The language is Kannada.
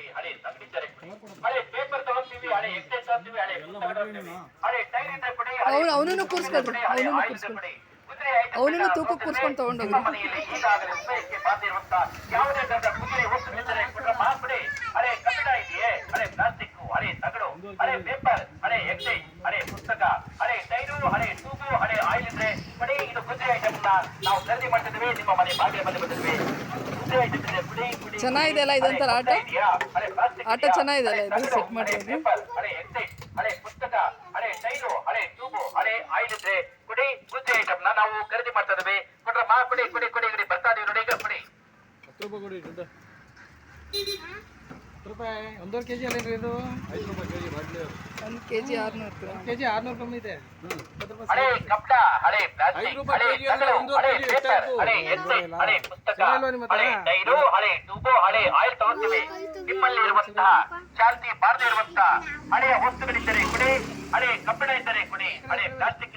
ಕೊಡಿ ಹಳೆ ಸಿಗ್ನೇಚರ್ ಹಳೆ ಪೇಪರ್ ತಗೊಂತೀವಿ ಹಳೆ ಎಕ್ಸೆಸ್ ತಗೊಂತೀವಿ ಹಳೆ ಪುಸ್ತಕ ತಗೊಂತೀವಿ ಹಳೆ ಟೈರ್ ಇಂದ ಕೊಡಿ ಅವನು ಅವನನ್ನು ಕೂರಿಸ್ಕೊಡ್ರಿ ಅವನನ್ನು ಕೂರಿಸ್ಕೊಡಿ ಅವನನ್ನು ತೂಕಕ್ಕೆ ಕೂರಿಸ್ಕೊಂಡು ತಗೊಂಡೋಗ್ರಿ ಮನೆಯಲ್ಲಿ ಈಗಾಗಲೇ ಉಪಯೋಗಕ್ಕೆ ಬಾಧ್ಯ ಯಾವುದೇ ತರದ ಕುದುರೆ ವಸ್ತು ಮಿತ್ರ ಕೊಟ್ಟರೆ ಮಾರ್ಪಡಿ ಅರೆ ಕಟ್ಟಡ ಇದೆಯೇ? ಅರೆ ಪ್ಲಾಸ್ಟಿಕ್ ಅರೆ ತಗಡು ಅರೆ ಪೇಪರ್ ಅರೆ ಎಕ್ಸೈಸ್ ಅರೆ ಪುಸ್ತಕ ಅರೆ ಟೈರು ಹಳೆ ಟೂಬು ಅರೆ ಆಯಿಲ್ ಇದ್ರೆ ಕೊಡಿ ಇದು ಕುದುರೆ ಐಟಮ್ನ ನಾವು ಖರೀದಿ ಮಾಡ್ತಿದ್ವಿ ನಿಮ್ಮ ಮನೆ ಬಾಗಿಲ ಬಂದು ಬಂದಿದ್ವಿ ಚೆನ್ನಾಗಿದೆ ಅಲ್ಲ ಇದೊಂಥರ ಆಟ? ಇದೆಯಾ ಅರೆ ಪ್ಲಾಸ್ಟಿಕ್ ಆಟ ಚೆನ್ನಾಗಿದೆ ಅಲ್ಲ ಇದು? ಸೆಟ್ ಮಾಡಿರೋದು ಪೇಪರ್ ಹಳೆ ಎಕ್ಸೈಟ್ ಹಳೆ ಪುಸ್ತಕ ಹಳೆ ಟೈರು ಹಳೆ ಟ್ಯೂಬು ಹಳೆ ಆಯಿಲ್ ಇದ್ರೆ ಕುಡಿ ಕುದ್ದೆ ಐಟಮ್ ನಾವು ಖರೀದಿ ಮಾಡ್ತಾ ಇದ್ದೀವಿ ಕೊಟ್ರ ಮಾ ಕುಡಿ ಕುಡಿ ಕುಡಿ ಕುಡಿ ಬರ್ತಾ ಇದೀವಿ ನೋಡಿ ಈಗ ಕುಡಿ ಹತ್ತು ರೂಪಾಯಿ. ಒಂದೂವರೆ ಕೆ ಜಿ ಅಲ್ಲ ಇದು? ಐದು ರೂಪಾಯಿ ಕೆ ಜಿ ಬಾಟ್ಲಿ ಒಂದು ಕೆ ಜಿ ಆರುನೂರು ಕೆ ಜಿ ಆರ್ನೂರು ಕಮ್ಮಿ ಇದೆ. ಐದು ರೂಪಾಯಿ ಕೆಜಿ ಅಂದ್ರೆ ತಗಡು ಒಂದೂವರೆ ಹಳೆ ಕೆಜಿ ಎಷ್ಟಾಯ್ತು? ಹಳೆ ನಿಮ್ಮ ಹತ್ರ? ಆಯಿಲ್ ತಗೋತೀವಿ. ನಿಮ್ಮಲ್ಲಿ ಇರುವಂತಹ ಚಾಲ್ತಿ ಬಾರದೇ ಇರುವಂತಹ ಹಳೆಯ ವಸ್ತುಗಳಿದ್ದರೆ ಕೊಡಿ ಹಳೆ ಕಬ್ಬಿಣ ಇದ್ದರೆ ಕೊಡಿ ಹಳೆ ಪ್ಲಾಸ್ಟಿಕ್